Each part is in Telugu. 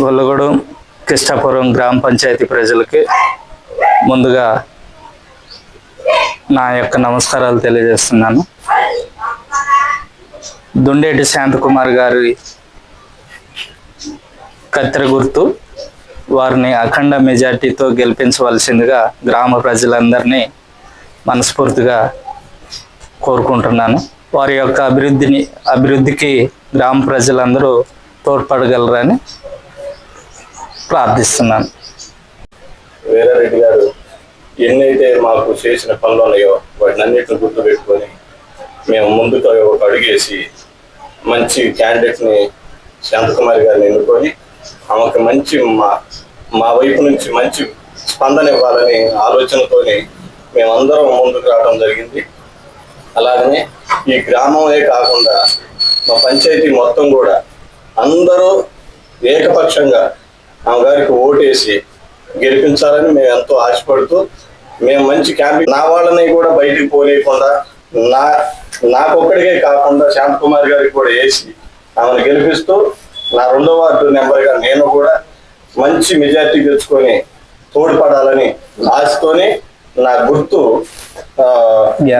గొల్లగూడెం కృష్ణాపురం గ్రామ పంచాయతీ ప్రజలకి ముందుగా నా యొక్క నమస్కారాలు తెలియజేస్తున్నాను. దుండేటి శాంతకుమార్ గారి కత్తెర గుర్తు వారిని అఖండ మెజార్టీతో గెలిపించవలసిందిగా గ్రామ ప్రజలందరినీ మనస్ఫూర్తిగా కోరుకుంటున్నాను. వారి యొక్క అభివృద్ధిని అభివృద్ధికి గ్రామ ప్రజలందరూ తోడ్పడగలరని ప్రార్థిస్తున్నాను. వీరారెడ్డి గారు ఎన్నైతే మాకు చేసిన పనులు ఉన్నాయో వాటిని అన్నింటిని గుర్తు పెట్టుకొని మేము ముందుకు ఒక అడుగేసి మంచి క్యాండిడేట్ని శాంతకుమారి గారిని ఎన్నుకొని ఆమెకు మంచి మా మా వైపు నుంచి మంచి స్పందన ఇవ్వాలని ఆలోచనతోని మేమందరం ముందుకు రావడం జరిగింది. అలాగనే ఈ గ్రామమే కాకుండా మా పంచాయతీ మొత్తం కూడా అందరూ ఏకపక్షంగా ఆమె గారికి ఓటేసి గెలిపించాలని మేము ఎంతో ఆశపడుతూ మేము మంచి క్యాంపింగ్ నా వాళ్ళని కూడా బయటికి పోనీయకుండా నా నాకొక్కడికే కాకుండా శాంత్ కుమార్ గారికి కూడా వేసి ఆమెను గెలిపిస్తూ నా రెండో వార్డు నెంబర్గా నేను కూడా మంచి మెజార్టీ తెచ్చుకొని తోడ్పడాలని ఆశతోనే నా గుర్తు.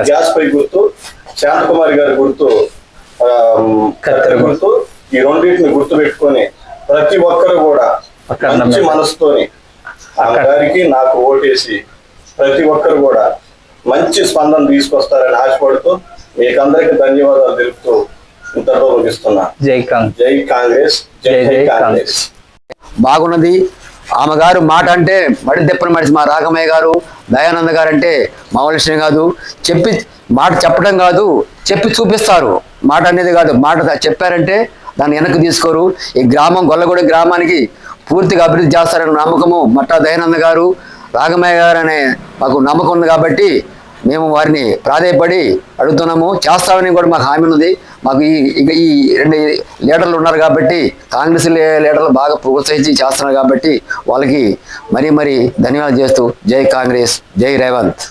గ్యాస్ పై గుర్తు శాంత్ కుమార్ గారి గుర్తు కత్తెర గుర్తు ఈ రెండింటిని గుర్తు పెట్టుకొని ప్రతి ఒక్కరు కూడా మంచి. మనసుతోని. గారికి నాకు ఓటేసి ప్రతి ఒక్కరు కూడా మంచి స్పందన తీసుకొస్తారని ఆశపడుతూ మీకందరికి ధన్యవాదాలు తెలుపుతూ ఇంతతో ముగిస్తున్నా. జై కాంగ్. జై కాంగ్రెస్ జై కాంగ్రెస్. బాగున్నది. ఆమె గారు మాట అంటే మడి తెప్పని మనిషి మా రాఘమయ్య గారు దయానంద గారు అంటే మామూలు విషయం కాదు. చెప్పి మాట చెప్పడం కాదు చెప్పి చూపిస్తారు. మాట అనేది కాదు మాట చెప్పారంటే దాన్ని వెనక్కి తీసుకోరు. ఈ గ్రామం గొల్లగూడ గ్రామానికి పూర్తిగా అభివృద్ధి చేస్తారనే నమ్మకము మట్టా దయానంద గారు రాగమయ్య గారు అనే మాకు నమ్మకం ఉంది కాబట్టి మేము వారిని ప్రాధేయపడి అడుగుతున్నాము. చేస్తామని కూడా మాకు హామీ ఉంది. మాకు ఈ ఇక ఈ రెండు లీడర్లు ఉన్నారు కాబట్టి కాంగ్రెస్ లీడర్లు బాగా ప్రోత్సహించి చేస్తున్నారు కాబట్టి వాళ్ళకి మరీ మరీ ధన్యవాదాలు చేస్తూ జై కాంగ్రెస్ జై రేవంత్.